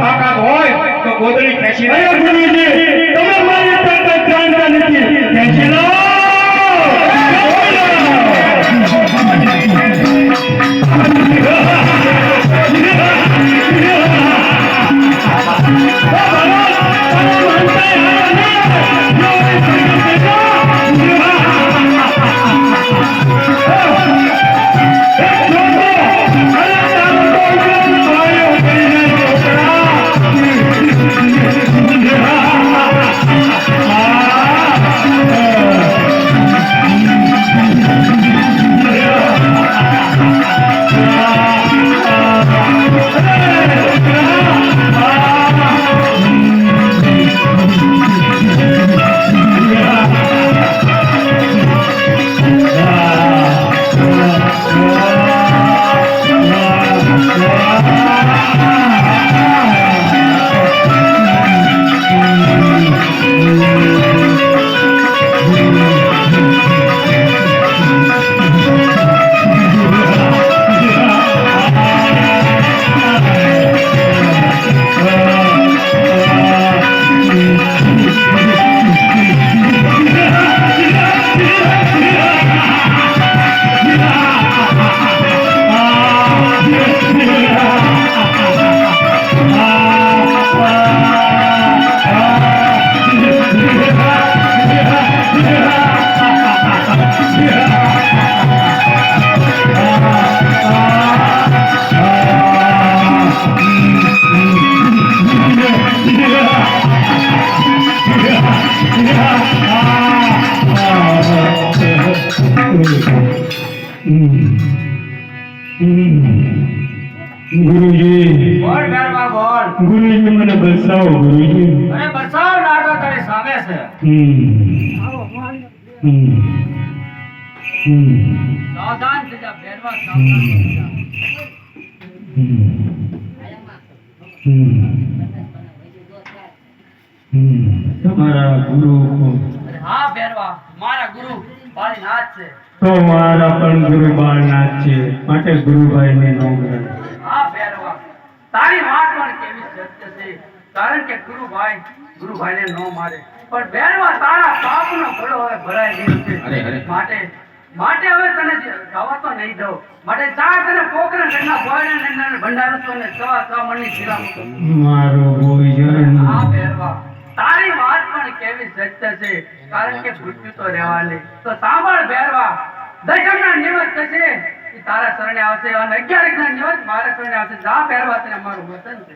તાકાત હોય તો ગોદડી ખેંચી ગુરુજી બોલ બેરવા બોલ ગુરુજી મને બસાવો ગુરુજી અરે બસાવ નાટો તારી સામે છે હમ હમ હમ સાવધાન થઈ જા બેરવા સાવધાન થઈ જા. તમારા ગુરુ અરે હા બેરવા મારા ગુરુ મારી નાથ છે તો મારા પણ ગુરુ બાળનાથ છે. માટે ગુરુભાઈ ને નોંધ તારી વાત પણ કેવી સત્ય છે. કારણ કે ગુરુભાઈ ગુરુભાઈને ન મારે પણ બેરવા તારા પાપનો ઘડો હવે ભરાઈ ગયો. છે. માટે માટે હવે તને જવા તો નહીં દઉં. માટે ચા તને કોકરા ઘરના ભોયડા ને ભંડારો તો ને સવા સવા મણની શીરા મારો હા બેરવા તારી વાત પણ કેવી સત્ય છે મૃત્યુ તો રહેવાની તો સાંભળ બેરવા દશમના નિવત થશે. એ તારા શરણે આવશે અને અગિયાર ના નિવત મારા શરણે આવશે. જા પહેરવા તને અમારું વતન છે.